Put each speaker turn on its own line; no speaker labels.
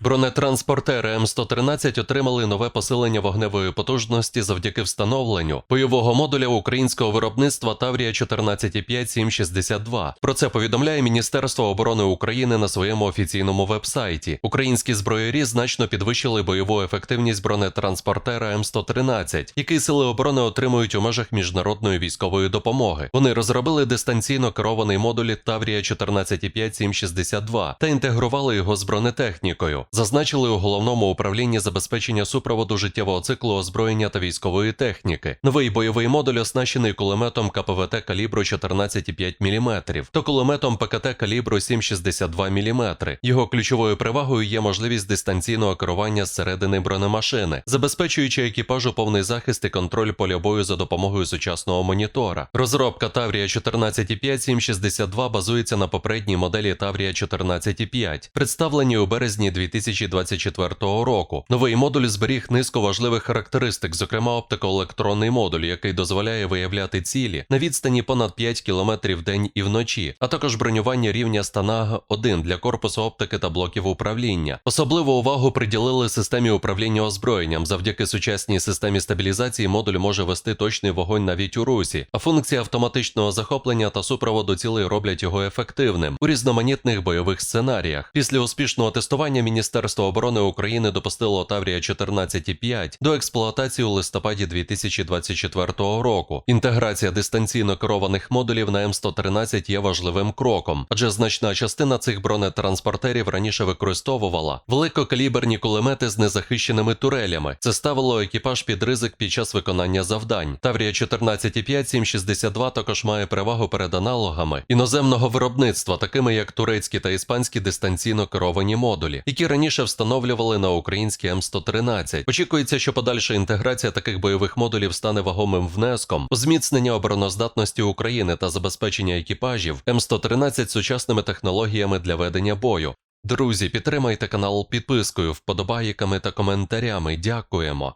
Бронетранспортери М113 отримали нове посилення вогневої потужності завдяки встановленню бойового модуля українського виробництва Таврія 145-762. Про це повідомляє Міністерство оборони України на своєму офіційному вебсайті. Українські зброярі значно підвищили бойову ефективність бронетранспортера М113, який сили оборони отримують у межах міжнародної військової допомоги. Вони розробили дистанційно керований модуль Таврія 145-762 та інтегрували його з бронетехнікою. Зазначили у головному управлінні забезпечення супроводу життєвого циклу озброєння та військової техніки. Новий бойовий модуль оснащений кулеметом КПВТ калібру 14,5 мм та кулеметом ПКТ калібру 7,62 мм. Його ключовою перевагою є можливість дистанційного керування зсередини бронемашини, забезпечуючи екіпажу повний захист і контроль поля бою за допомогою сучасного монітора. Розробка Таврія 14,5 762 базується на попередній моделі Таврія 14,5, представленій у березні 2024 року. Новий модуль зберіг низку важливих характеристик, зокрема оптикоелектронний модуль, який дозволяє виявляти цілі на відстані понад 5 км в день і вночі, а також бронювання рівня станаг 1 для корпусу оптики та блоків управління. Особливу увагу приділили системі управління озброєнням. Завдяки сучасній системі стабілізації модуль може вести точний вогонь навіть у русі, а функції автоматичного захоплення та супроводу цілей роблять його ефективним у різноманітних бойових сценаріях. Після успішного тестування Міністерство оборони України допустило Таврія 14,5 до експлуатації у листопаді 2024 року. Інтеграція дистанційно керованих модулів на М113 є важливим кроком, адже значна частина цих бронетранспортерів раніше використовувала великокаліберні кулемети з незахищеними турелями. Це ставило екіпаж під ризик під час виконання завдань. Таврія 14,5 762 також має перевагу перед аналогами іноземного виробництва, такими як турецькі та іспанські дистанційно керовані модулі, які раніше встановлювали на українські М113. Очікується, що подальша інтеграція таких бойових модулів стане вагомим внеском у зміцнення обороноздатності України та забезпечення екіпажів М113 сучасними технологіями для ведення бою. Друзі, підтримайте канал підпискою, вподобайками та коментарями. Дякуємо.